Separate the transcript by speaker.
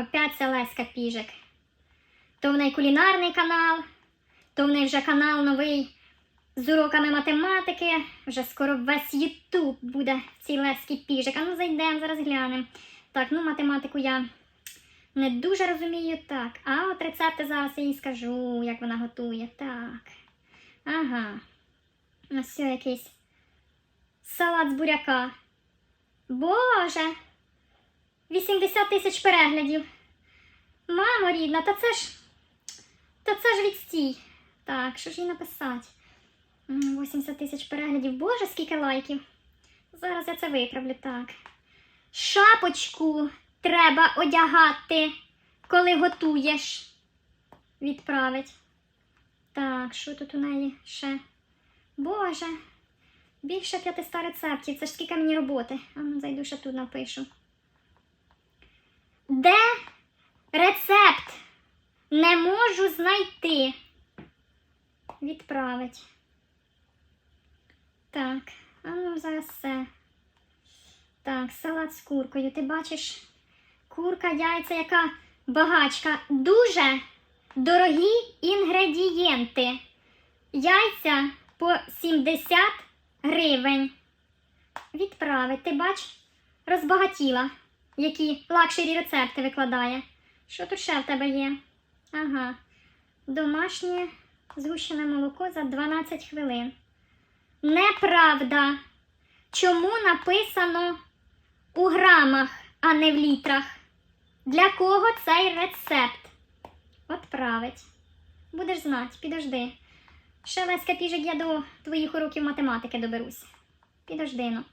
Speaker 1: опять ця Леська Піжик. То в неї кулінарний канал, то в неї вже канал новий з уроками математики. Вже скоро весь Ютуб буде в цій Леській Піжик. А ну зайдемо, зараз глянемо. Так, ну математику я не дуже розумію. Так, а от рецепти зараз я їй скажу, як вона готує. Так. Ага. Ось якийсь салат з буряка. Боже! 80 тисяч переглядів. Мамо рідна, та це ж. Та це ж відстій. Так, що ж їй написати? 80 тисяч переглядів. Боже, скільки лайків. Зараз я це виправлю, так. Шапочку треба одягати, коли готуєш. Відправить. Так, що тут у неї ще? Боже, більше 500 рецептів. Це ж скільки мені роботи. А зайду ще тут напишу. Де рецепт? Не можу знайти. Відправить. Так, а ну зараз все. Так, салат з куркою. Ти бачиш, курка, яйця, яка багачка. Дуже дорогі інгредієнти. Яйця по 70 гривень. Відправить. Ти бач, розбагатіла, які лакшері рецепти викладає. Що тут ще в тебе є? Ага. Домашнє згущене молоко за 12 хвилин. Неправда. Чому написано у грамах, а не в літрах? Для кого цей рецепт? Отправить. Будеш знати, підожди. Ще Леська піжик, я до твоїх уроків математики доберусь. Підожди ну.